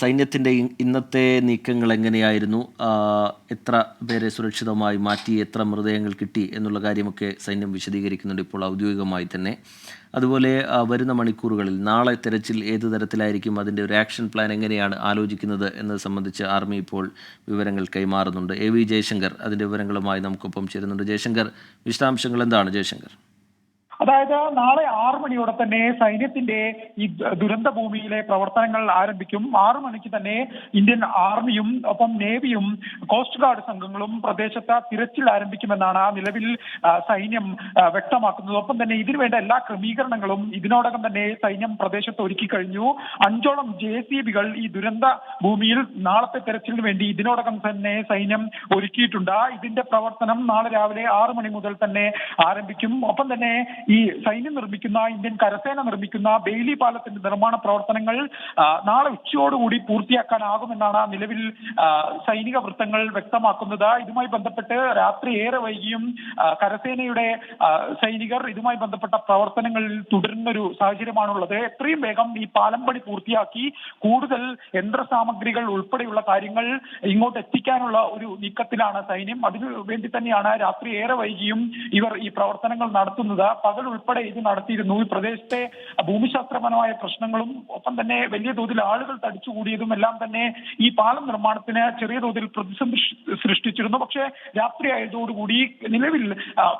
സൈന്യത്തിന്റെ ഇന്നത്തെ നീക്കങ്ങൾ എങ്ങനെയായിരുന്നു? എത്ര പേരെ സുരക്ഷിതമായി മാറ്റി എത്ര മൃതദേഹങ്ങൾ കിട്ടി എന്നുള്ള കാര്യമൊക്കെ സൈന്യം വിശദീകരിക്കുന്നുണ്ട് ഇപ്പോൾ ഔദ്യോഗികമായി തന്നെ. അതുപോലെ വരുന്ന മണിക്കൂറുകളിൽ നാളെ തെരച്ചിൽ ഏത് തരത്തിലായിരിക്കും? അതിന്റെ ഒരു ആക്ഷൻ പ്ലാൻ എങ്ങനെയാണ് ആലോചിക്കുന്നത് എന്നത് സംബന്ധിച്ച് ആർമി ഇപ്പോൾ വിവരങ്ങൾ കൈമാറുന്നുണ്ട്. എ വി ജയശങ്കർ അതിന്റെ വിവരങ്ങളുമായി നമുക്കൊപ്പം ചേരുന്നുണ്ട്. ജയശങ്കർ വിശദാംശങ്ങൾ എന്താണ്? ജയശങ്കർ. അതായത് നാളെ ആറു മണിയോടെ തന്നെ സൈന്യത്തിന്റെ ഈ ദുരന്ത ഭൂമിയിലെ പ്രവർത്തനങ്ങൾ ആരംഭിക്കും. ആറു മണിക്ക് തന്നെ ഇന്ത്യൻ ആർമിയും ഒപ്പം നേവിയും കോസ്റ്റ് ഗാർഡ് സംഘങ്ങളും പ്രദേശത്ത് തിരച്ചിൽ ആരംഭിക്കുമെന്നാണ് നിലവിൽ സൈന്യം വ്യക്തമാക്കുന്നത്. ഒപ്പം തന്നെ ഇതിനുവേണ്ട എല്ലാ ക്രമീകരണങ്ങളും ഇതിനോടകം തന്നെ സൈന്യം പ്രദേശത്ത് ഒരുക്കി കഴിഞ്ഞു. അഞ്ചോളം ജെ സി ബികൾ ഈ ദുരന്ത ഭൂമിയിൽ നാളത്തെ തെരച്ചിലിന് വേണ്ടി ഇതിനോടകം തന്നെ സൈന്യം ഒരുക്കിയിട്ടുണ്ട്. ഇതിന്റെ പ്രവർത്തനം നാളെ രാവിലെ ആറു മണി മുതൽ തന്നെ ആരംഭിക്കും. ഒപ്പം തന്നെ ഈ സൈന്യം നിർമ്മിക്കുന്ന ഇന്ത്യൻ കരസേന നിർമ്മിക്കുന്ന ബെയിലി പാലത്തിന്റെ നിർമ്മാണ പ്രവർത്തനങ്ങൾ നാളെ ഉച്ചയോടുകൂടി പൂർത്തിയാക്കാനാകുമെന്നാണ് നിലവിൽ സൈനിക വൃത്തങ്ങൾ വ്യക്തമാക്കുന്നത്. ഇതുമായി ബന്ധപ്പെട്ട് രാത്രി ഏറെ വൈകിയും കരസേനയുടെ സൈനികർ ഇതുമായി ബന്ധപ്പെട്ട പ്രവർത്തനങ്ങളിൽ തുടരുന്നൊരു സാഹചര്യമാണുള്ളത്. എത്രയും വേഗം ഈ പാലം പണി പൂർത്തിയാക്കി കൂടുതൽ യന്ത്രസാമഗ്രികൾ ഉൾപ്പെടെയുള്ള കാര്യങ്ങൾ ഇങ്ങോട്ട് എത്തിക്കാനുള്ള ഒരു നീക്കത്തിലാണ് സൈന്യം. അതിനു വേണ്ടി തന്നെയാണ് രാത്രി ഏറെ വൈകിയും ഇവർ ഈ പ്രവർത്തനങ്ങൾ നടത്തുന്നത്. പകൽ ഉൾപ്പെടെ ഇത് നടത്തിയിരുന്നു. ഈ പ്രദേശത്തെ ഭൂമിശാസ്ത്രപരമായ പ്രശ്നങ്ങളും ഒപ്പം തന്നെ വലിയ തോതിൽ ആളുകൾ തടിച്ചുകൂടിയതും എല്ലാം തന്നെ ഈ പാലം നിർമ്മാണത്തിന് ചെറിയ തോതിൽ പ്രതിസന്ധി സൃഷ്ടിച്ചിരുന്നു. പക്ഷേ രാത്രി ആയതോടുകൂടി നിലവിൽ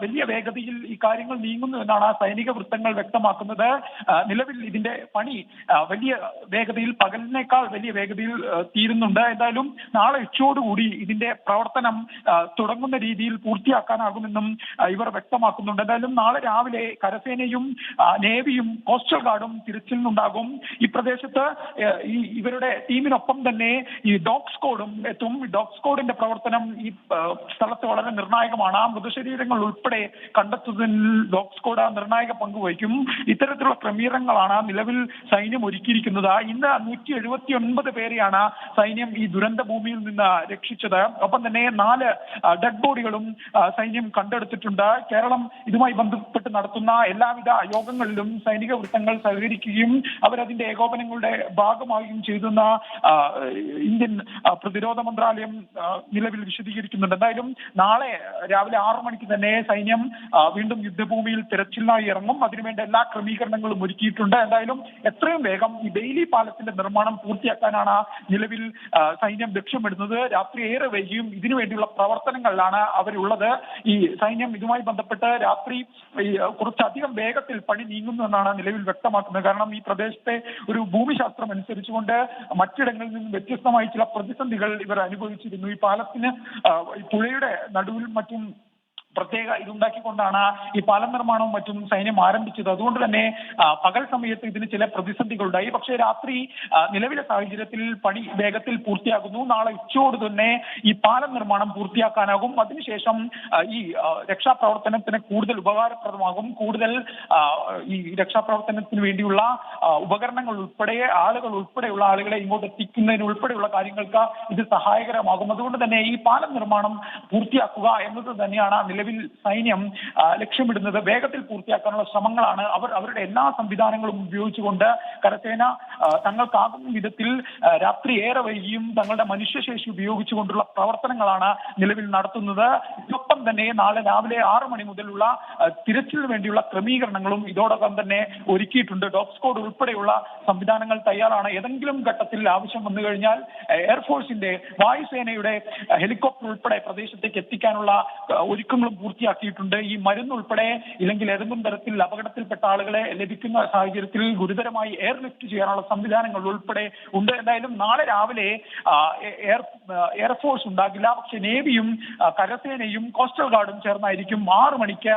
വലിയ വേഗതയിൽ ഈ കാര്യങ്ങൾ നീങ്ങുന്നു എന്നാണ് സൈനിക വൃത്തങ്ങൾ വ്യക്തമാക്കുന്നത്. നിലവിൽ ഇതിന്റെ പണി വലിയ വേഗതയിൽ പകലിനേക്കാൾ വലിയ വേഗതയിൽ തീരുന്നുണ്ട്. എന്തായാലും നാളെ ഉച്ചയോടുകൂടി ഇതിന്റെ പ്രവർത്തനം തുടങ്ങുന്ന രീതിയിൽ പൂർത്തിയാക്കാനാകുമെന്നും ഇവർ വ്യക്തമാക്കുന്നുണ്ട്. എന്തായാലും നാളെ രാവിലെ കരസേനയും നേവിയും കോസ്റ്റൽ ഗാർഡും തിരച്ചിലിനുണ്ടാകും ഈ പ്രദേശത്ത് ഈ ഇവരുടെ ടീമിനൊപ്പം തന്നെ ഈ ഡോഗ് സ്കോഡും എത്തും. ഡോഗ് സ്കോഡിന്റെ പ്രവർത്തനം ഈ സ്ഥലത്ത് വളരെ നിർണായകമാണ്. മൃതശരീരങ്ങൾ ഉൾപ്പെടെ കണ്ടെത്തുന്നതിൽ ഡോഗ് സ്ക്വാഡ് നിർണായക പങ്ക് വഹിക്കും. ഇത്തരത്തിലുള്ള ക്രമീകരണങ്ങളാണ് നിലവിൽ സൈന്യം ഒരുക്കിയിരിക്കുന്നത്. ഇന്ന് നൂറ്റി എഴുപത്തി ഒൻപത് പേരെയാണ് സൈന്യം ഈ ദുരന്ത ഭൂമിയിൽ നിന്ന് രക്ഷിച്ചത്. ഒപ്പം തന്നെ നാല് ഡെഡ് ബോഡികളും സൈന്യം കണ്ടെടുത്തിട്ടുണ്ട്. കേരളം ഇതുമായി ബന്ധപ്പെട്ട് നടത്തുന്ന എല്ലാവിധ യോഗങ്ങളിലും സൈനിക വൃത്തങ്ങൾ സഹകരിക്കുകയും അവരതിന്റെ ഏകോപനങ്ങളുടെ ഭാഗമാവുകയും ചെയ്തെന്ന ഇന്ത്യൻ പ്രതിരോധ മന്ത്രാലയം നിലവിൽ വിശദീകരിക്കുന്നുണ്ട്. എന്തായാലും നാളെ രാവിലെ ആറു മണിക്ക് തന്നെ സൈന്യം വീണ്ടും യുദ്ധഭൂമിയിൽ തിരച്ചിലിനായി ഇറങ്ങും. അതിനുവേണ്ട എല്ലാ ക്രമീകരണങ്ങളും ഒരുക്കിയിട്ടുണ്ട്. എന്തായാലും എത്രയും വേഗം ഈ ഡെയിലി പാലത്തിന്റെ നിർമ്മാണം പൂർത്തിയാക്കാനാണ് നിലവിൽ സൈന്യം ലക്ഷ്യമിടുന്നത്. രാത്രി ഏറെ വൈകിയും ഇതിനുവേണ്ടിയുള്ള പ്രവർത്തനങ്ങളിലാണ് അവരുള്ളത്. ഈ സൈന്യം ഇതുമായി ബന്ധപ്പെട്ട് രാത്രി ഈ കുറച്ചധികം വേഗത്തിൽ പണി നീങ്ങുന്നു എന്നാണ് നിലവിൽ വ്യക്തമാക്കുന്നത്. കാരണം ഈ പ്രദേശത്തെ ഒരു ഭൂമിശാസ്ത്രം അനുസരിച്ചുകൊണ്ട് മറ്റിടങ്ങളിൽ നിന്നും വ്യത്യസ്തമായി ചില പ്രതിസന്ധികൾ ഇവർ അനുഭവിച്ചിരുന്നു. ഈ പാലത്തിന് പുഴയുടെ നടുവിൽ മറ്റും പ്രത്യേക ഇതുണ്ടാക്കിക്കൊണ്ടാണ് ഈ പാലം നിർമ്മാണവും മറ്റും സൈന്യം ആരംഭിച്ചത്. അതുകൊണ്ട് തന്നെ പകൽ സമയത്ത് ഇതിന് ചില പ്രതിസന്ധികളുണ്ടായി. പക്ഷേ രാത്രി നിലവിലെ സാഹചര്യത്തിൽ പണി വേഗത്തിൽ പൂർത്തിയാകുന്നു. നാളെ ഉച്ചയോട് തന്നെ ഈ പാലം നിർമ്മാണം പൂർത്തിയാക്കാനാകും. അതിനുശേഷം ഈ രക്ഷാപ്രവർത്തനത്തിന് കൂടുതൽ ഉപകാരപ്രദമാകും. കൂടുതൽ ഈ രക്ഷാപ്രവർത്തനത്തിന് വേണ്ടിയുള്ള ഉപകരണങ്ങൾ ഉൾപ്പെടെ ആളുകൾ ഉൾപ്പെടെയുള്ള ആളുകളെ ഇങ്ങോട്ട് എത്തിക്കുന്നതിന് ഉൾപ്പെടെയുള്ള കാര്യങ്ങൾക്ക് ഇത് സഹായകരമാകും. അതുകൊണ്ട് തന്നെ ഈ പാലം നിർമ്മാണം പൂർത്തിയാക്കുക എന്നത് തന്നെയാണ് നിലവിൽ സൈന്യം ലക്ഷ്യമിടുന്നത് വേഗത്തിൽ പൂർത്തിയാക്കാനുള്ള ശ്രമങ്ങളാണ്. അവർ അവരുടെ എല്ലാ സംവിധാനങ്ങളും ഉപയോഗിച്ചുകൊണ്ട് കരസേന തങ്ങൾക്കാകും വിധത്തിൽ രാത്രി ഏറെ വൈകിയും തങ്ങളുടെ മനുഷ്യശേഷി ഉപയോഗിച്ചുകൊണ്ടുള്ള പ്രവർത്തനങ്ങളാണ് നിലവിൽ നടത്തുന്നത്. ഇതൊപ്പം തന്നെ നാളെ രാവിലെ ആറ് മണി മുതലുള്ള തിരച്ചിലിന് വേണ്ടിയുള്ള ക്രമീകരണങ്ങളും ഇതോടൊപ്പം തന്നെ ഒരുക്കിയിട്ടുണ്ട്. ഡോഗ് സ്ക്വാഡ് ഉൾപ്പെടെയുള്ള സംവിധാനങ്ങൾ തയ്യാറാണ്. ഏതെങ്കിലും ഘട്ടത്തിൽ ആവശ്യം വന്നു കഴിഞ്ഞാൽ എയർഫോഴ്സിന്റെ വായുസേനയുടെ ഹെലികോപ്റ്റർ ഉൾപ്പെടെ പ്രദേശത്തേക്ക് എത്തിക്കാനുള്ള ആ, പൂർത്തിയാക്കിയിട്ടുണ്ട്. ഈ മരുന്ന് ഉൾപ്പെടെ ഇല്ലെങ്കിൽ ഏതെങ്കിലും തരത്തിൽ അപകടത്തിൽപ്പെട്ട ആളുകളെ ലഭിക്കുന്ന സാഹചര്യത്തിൽ ഗുരുതരമായി എയർലിഫ്റ്റ് ചെയ്യാനുള്ള സംവിധാനങ്ങൾ ഉൾപ്പെടെ ഉണ്ട്. എന്തായാലും നാളെ രാവിലെ എയർ എയർഫോഴ്സ് ഉണ്ടാകില്ല. പക്ഷെ നേവിയും കരസേനയും കോസ്റ്റൽ ഗാർഡും ചേർന്നായിരിക്കും ആറ് മണിക്ക്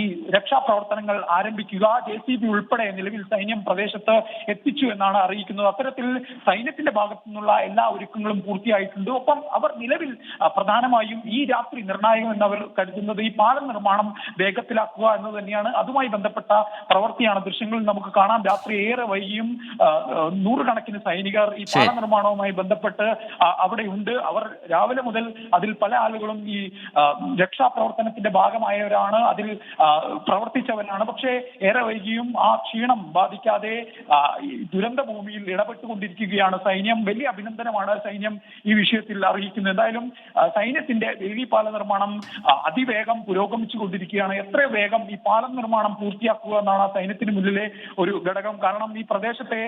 ഈ രക്ഷാപ്രവർത്തനങ്ങൾ ആരംഭിക്കുക. ജെ സി ബി ഉൾപ്പെടെ നിലവിൽ സൈന്യം പ്രദേശത്ത് എത്തിച്ചു എന്നാണ് അറിയിക്കുന്നത്. അത്തരത്തിൽ സൈന്യത്തിന്റെ ഭാഗത്തു നിന്നുള്ള എല്ലാ ഒരുക്കങ്ങളും പൂർത്തിയായിട്ടുണ്ട്. ഒപ്പം അവർ നിലവിൽ പ്രധാനമായും ഈ രാത്രി നിർണായകം എന്നവർ കരുതുന്നത് ഈ പാലം നിർമ്മാണം വേഗത്തിലാക്കുക എന്നത് തന്നെയാണ്. അതുമായി ബന്ധപ്പെട്ട പ്രവൃത്തിയാണ് ദൃശ്യങ്ങളിൽ നമുക്ക് കാണാം. രാത്രി ഏറെ വൈകിയും നൂറുകണക്കിന് സൈനികർ ഈ പാല നിർമ്മാണവുമായി ബന്ധപ്പെട്ട് അവിടെ ഉണ്ട് അവർ രാവിലെ മുതൽ അതിൽ പല ആളുകളും ഈ രക്ഷാപ്രവർത്തനത്തിന്റെ ഭാഗമായവരാണ്. അതിൽ പ്രവർത്തിച്ചവരാണ്. പക്ഷേ ഏറെ വൈകിയും ആ ക്ഷീണം ബാധിക്കാതെ ദുരന്ത ഭൂമിയിൽ ഇടപെട്ടുകൊണ്ടിരിക്കുകയാണ്. സൈന്യം വലിയ അഭിനന്ദനമാണ് സൈന്യം ഈ വിഷയത്തിൽ അറിയിക്കുന്നത്. എന്തായാലും സൈന്യത്തിന്റെ ദേവി പാല നിർമ്മാണം അതിവേഗം പുരോഗമിച്ചു കൊണ്ടിരിക്കുകയാണ് എത്ര വേഗം ഈ പാലം നിർമ്മാണം പൂർത്തിയാക്കുക എന്നാണ് സൈന്യത്തിന് മുന്നിലെ ഒരു ഘടകം. കാരണം ഈ പ്രദേശത്തെ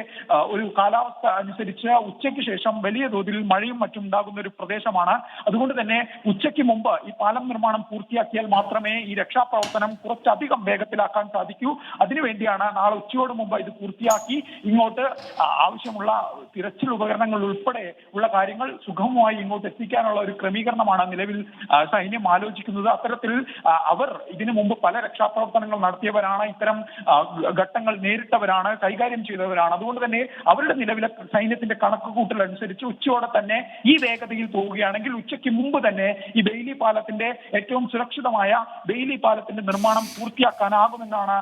ഒരു കാലാവസ്ഥ അനുസരിച്ച് ഉച്ചയ്ക്ക് ശേഷം വലിയ തോതിൽ മഴയും മറ്റും ഉണ്ടാകുന്ന ഒരു പ്രദേശമാണ്. അതുകൊണ്ട് തന്നെ ഉച്ചയ്ക്ക് മുമ്പ് ഈ പാലം നിർമ്മാണം പൂർത്തിയാക്കിയാൽ മാത്രമേ ഈ രക്ഷാപ്രവർത്തനം കുറച്ചധികം വേഗത്തിലാക്കാൻ സാധിക്കൂ. അതിനുവേണ്ടിയാണ് നാളെ ഉച്ചയോട് മുമ്പ് ഇത് പൂർത്തിയാക്കി ഇങ്ങോട്ട് ആവശ്യമുള്ള തിരച്ചിൽ ഉപകരണങ്ങൾ ഉൾപ്പെടെ ഉള്ള കാര്യങ്ങൾ സുഗമമായി ഇങ്ങോട്ട് എത്തിക്കാനുള്ള ഒരു ക്രമീകരണമാണ് നിലവിൽ സൈന്യം ആലോചിക്കുന്നത്. അത്തരത്തിൽ അവർ ഇതിനു മുമ്പ് പല രക്ഷാപ്രവർത്തനങ്ങൾ നടത്തിയവരാണ് ഇത്തരം ഘട്ടങ്ങൾ നേരിട്ടവരാണ് കൈകാര്യം ചെയ്തവരാണ്. അതുകൊണ്ട് തന്നെ അവരുടെ നിലവിലെ സൈന്യത്തിന്റെ കണക്കുകൂട്ടൽ അനുസരിച്ച് ഉച്ചയോടെ തന്നെ ഈ വേഗതയിൽ പോവുകയാണെങ്കിൽ ഉച്ചയ്ക്ക് മുമ്പ് തന്നെ ഈ ബെയിലി പാലത്തിന്റെ ഏറ്റവും സുരക്ഷിതമായ ബെയിലി പാലത്തിന്റെ നിർമ്മാണം പൂർത്തിയാക്കാനാകുമെന്നാണ്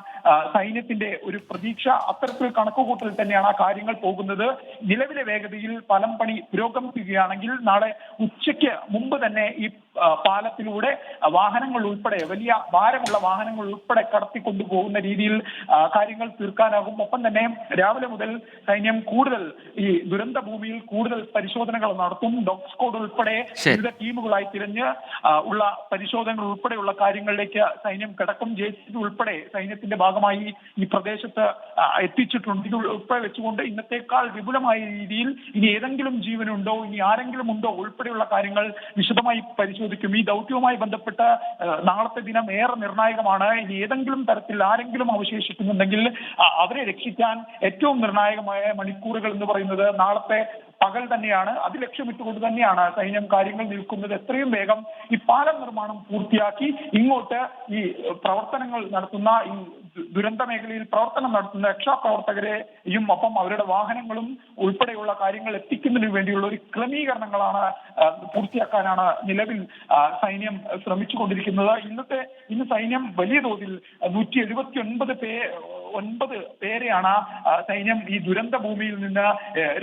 സൈന്യത്തിന്റെ ഒരു പ്രതീക്ഷ. അത്തരത്തിൽ കണക്കുകൂട്ടൽ തന്നെയാണ് ആ കാര്യങ്ങൾ പോകുന്നത്. നിലവിലെ വേഗതയിൽ പാലം പണി പുരോഗമിക്കുകയാണെങ്കിൽ നാളെ ഉച്ചയ്ക്ക് മുമ്പ് തന്നെ ഈ പാലത്തിലൂടെ വാഹനങ്ങൾ ഉൾപ്പെടെ വലിയ ഭാരമുള്ള വാഹനങ്ങൾ ഉൾപ്പെടെ കടത്തിക്കൊണ്ടുപോകുന്ന രീതിയിൽ കാര്യങ്ങൾ തീർക്കാനാകും. ഒപ്പം തന്നെ രാവിലെ മുതൽ സൈന്യം കൂടുതൽ ഈ ദുരന്ത ഭൂമിയിൽ കൂടുതൽ പരിശോധനകൾ നടത്തും. ഡോഗ് സ്ക്വാഡ് ഉൾപ്പെടെ വിവിധ ടീമുകളായി തിരഞ്ഞ് ഉള്ള പരിശോധനകൾ ഉൾപ്പെടെയുള്ള കാര്യങ്ങളിലേക്ക് സൈന്യം കിടക്കും. ജെ സി ഉൾപ്പെടെ സൈന്യത്തിന്റെ ഭാഗമായി ഈ പ്രദേശത്ത് എത്തിച്ചിട്ടുണ്ട്. ഇത് ഉൾപ്പെടെ വെച്ചുകൊണ്ട് ഇന്നത്തെക്കാൾ വിപുലമായ രീതിയിൽ ഇനി ഏതെങ്കിലും ജീവനുണ്ടോ ഇനി ആരെങ്കിലും ഉണ്ടോ ഉൾപ്പെടെയുള്ള കാര്യങ്ങൾ വിശദമായി പരിശോധിക്കും. ഈ ദൗത്യവുമായി ബന്ധപ്പെട്ട് നാളത്തെ ദിനം ഏറെ നിർണായകമാണ്. ഇനി ഏതെങ്കിലും തരത്തിൽ ആരെങ്കിലും അവശേഷിക്കുന്നുണ്ടെങ്കിൽ അവരെ രക്ഷിക്കാൻ ഏറ്റവും നിർണായകമായ മണിക്കൂറുകൾ എന്ന് പറയുന്നത് നാളത്തെ പകൽ തന്നെയാണ്. അത് ലക്ഷ്യമിട്ടുകൊണ്ട് തന്നെയാണ് സൈന്യം കാര്യങ്ങൾ നിൽക്കുന്നത്. എത്രയും വേഗം ഈ പാലം നിർമ്മാണം പൂർത്തിയാക്കി ഇങ്ങോട്ട് ഈ പ്രവർത്തനങ്ങൾ നടത്തുന്ന ഈ ദുരന്ത മേഖലയിൽ പ്രവർത്തനം നടത്തുന്ന രക്ഷാപ്രവർത്തകരെയും ഒപ്പം അവരുടെ വാഹനങ്ങളും ഉൾപ്പെടെയുള്ള കാര്യങ്ങൾ എത്തിക്കുന്നതിന് വേണ്ടിയുള്ള ഒരു ക്രമീകരണങ്ങളാണ് പൂർത്തിയാക്കാനാണ് നിലവിൽ സൈന്യം ശ്രമിച്ചുകൊണ്ടിരിക്കുന്നത്. ഇന്നത്തെ ഇന്ന് സൈന്യം വലിയ തോതിൽ നൂറ്റി എഴുപത്തി ഒൻപത് പേ ഒൻപത് പേരെയാണ് സൈന്യം ഈ ദുരന്ത ഭൂമിയിൽ നിന്ന്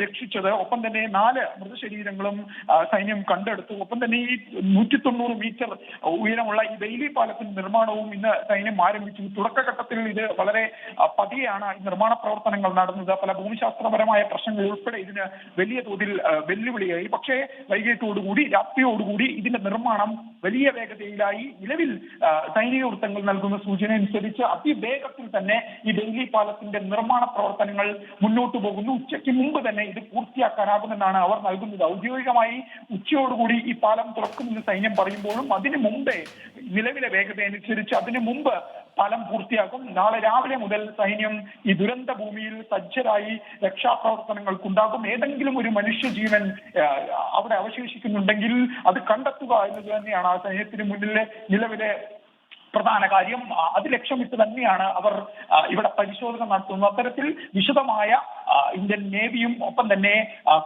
രക്ഷിച്ചത്. ഒപ്പം തന്നെ നാല് മൃതശരീരങ്ങളും സൈന്യം കണ്ടെടുത്തു. ഒപ്പം തന്നെ ഈ നൂറ്റി തൊണ്ണൂറ് മീറ്റർ ഉയരമുള്ള ഈ ബെയിലി പാലത്തിന്റെ നിർമ്മാണവും ഇന്ന് സൈന്യം ആരംഭിച്ചു. തുടക്കഘട്ടത്തിൽ ഇത് വളരെ പതിയാണ് ഈ നിർമ്മാണ പ്രവർത്തനങ്ങൾ നടന്നത്. പല ഭൂമിശാസ്ത്രപരമായ പ്രശ്നങ്ങൾ ഉൾപ്പെടെ ഇതിന് വലിയ തോതിൽ വെല്ലുവിളിയായി. പക്ഷേ വൈകിട്ടോടുകൂടി രാത്രിയോടുകൂടി ഇതിന്റെ നിർമ്മാണം വലിയ വേഗതയിലായി. നിലവിൽ സൈനിക വൃത്തങ്ങൾ നൽകുന്ന സൂചന അനുസരിച്ച് അതിവേഗത്തിൽ തന്നെ ഈ ഡെയിലി പാലത്തിന്റെ നിർമ്മാണ പ്രവർത്തനങ്ങൾ മുന്നോട്ട് പോകുന്നു. ഉച്ചയ്ക്ക് മുമ്പ് തന്നെ ഇത് പൂർത്തിയാക്കാനാകുമെന്നാണ് അവർ നൽകുന്നത്. ഔദ്യോഗികമായി ഉച്ചയോടുകൂടി ഈ പാലം തുറക്കുമെന്ന് സൈന്യം പറയുമ്പോഴും അതിനു മുമ്പേ നിലവിലെ വേഗത അനുസരിച്ച് അതിനു മുമ്പ് പാലം പൂർത്തിയാക്കും. നാളെ രാവിലെ മുതൽ സൈന്യം ഈ ദുരന്ത ഭൂമിയിൽ സജ്ജരായി രക്ഷാപ്രവർത്തനങ്ങൾക്കുണ്ടാകും. ഏതെങ്കിലും ഒരു മനുഷ്യജീവൻ അവിടെ അവശേഷിക്കുന്നുണ്ടെങ്കിൽ അത് കണ്ടെത്തുക എന്നത് തന്നെയാണ് ആ സൈന്യത്തിന് മുന്നിലെ നിലവിലെ പ്രധാന കാര്യം. അത് ലക്ഷ്യമിട്ട് തന്നെയാണ് അവർ ഇവിടെ പരിശോധന നടത്തുന്നത്. അത്തരത്തിൽ വിശദമായ ഇന്ത്യൻ നേവിയും ഒപ്പം തന്നെ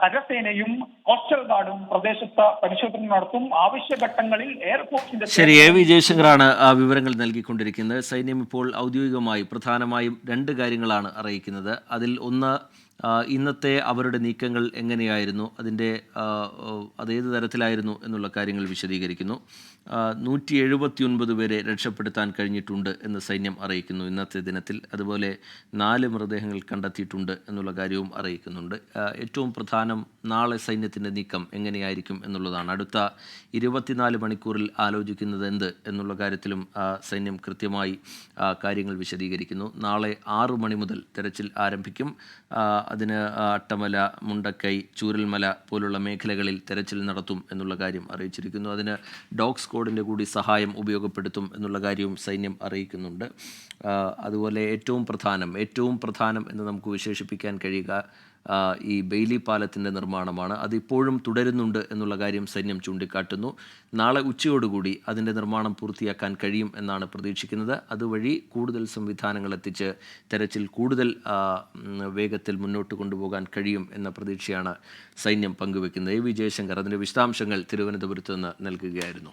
കരസേനയും കോസ്റ്റൽ ഗാർഡും പ്രദേശത്ത് പരിശോധന നടത്തും. ആവശ്യഘട്ടങ്ങളിൽ എയർഫോഴ്സിന്റെ ശരി എ വി ജയശങ്കറാണ് വിവരങ്ങൾ നൽകിക്കൊണ്ടിരിക്കുന്നത്. സൈന്യം ഇപ്പോൾ ഔദ്യോഗികമായി പ്രധാനമായും രണ്ട് കാര്യങ്ങളാണ് അറിയിക്കുന്നത്. അതിൽ ഒന്ന് ഇന്നത്തെ അവരുടെ നീക്കങ്ങൾ എങ്ങനെയായിരുന്നു? അതിന്റെ അതേത് തരത്തിലായിരുന്നു എന്നുള്ള കാര്യങ്ങൾ വിശദീകരിക്കുന്നു. നൂറ്റി എഴുപത്തി ഒൻപത് പേരെ രക്ഷപ്പെടുത്താൻ കഴിഞ്ഞിട്ടുണ്ട് എന്ന് സൈന്യം അറിയിക്കുന്നു ഇന്നത്തെ ദിനത്തിൽ. അതുപോലെ നാല് മൃതദേഹങ്ങൾ കണ്ടെത്തിയിട്ടുണ്ട് എന്നുള്ള കാര്യവും അറിയിക്കുന്നുണ്ട്. ഏറ്റവും പ്രധാനം നാളെ സൈന്യത്തിന്റെ നീക്കം എങ്ങനെയായിരിക്കും എന്നുള്ളതാണ്. അടുത്ത ഇരുപത്തിനാല് മണിക്കൂറിൽ ആലോചിക്കുന്നത് എന്ത് എന്നുള്ള കാര്യത്തിലും സൈന്യം കൃത്യമായി കാര്യങ്ങൾ വിശദീകരിക്കുന്നു. നാളെ ആറു മണി മുതൽ തെരച്ചിൽ ആരംഭിക്കും. അതിന് അട്ടമല മുണ്ടക്കൈ ചൂരൽമല പോലുള്ള മേഖലകളിൽ തെരച്ചിൽ നടത്തും എന്നുള്ള കാര്യം അറിയിച്ചിരിക്കുന്നു. അതിന് ഡോഗ് സ്ക്വാഡിന്റെ കൂടി സഹായം ഉപയോഗപ്പെടുത്തും എന്നുള്ള കാര്യവും സൈന്യം അറിയിക്കുന്നുണ്ട്. അതുപോലെ ഏറ്റവും പ്രധാനം ഏറ്റവും പ്രധാനം എന്ന് നമുക്ക് വിശേഷിപ്പിക്കാൻ കഴിയുക ഈ ബെയിലി പാലത്തിന്റെ നിർമ്മാണമാണ്. അതിപ്പോഴും തുടരുന്നുണ്ട് എന്നുള്ള കാര്യം സൈന്യം ചൂണ്ടിക്കാട്ടുന്നു. നാളെ ഉച്ചയോടുകൂടി അതിന്റെ നിർമ്മാണം പൂർത്തിയാക്കാൻ കഴിയും എന്നാണ് പ്രതീക്ഷിക്കുന്നത്. അതുവഴി കൂടുതൽ സംവിധാനങ്ങൾ എത്തിച്ച് തെരച്ചിൽ കൂടുതൽ വേഗത്തിൽ മുന്നോട്ട് കൊണ്ടുപോകാൻ കഴിയും എന്ന പ്രതീക്ഷയാണ് സൈന്യം പങ്കുവെക്കുന്നത്. എ വി ജയശങ്കർ അതിന്റെ വിശദാംശങ്ങൾ തിരുവനന്തപുരത്ത് നിന്ന് നൽകുകയായിരുന്നു.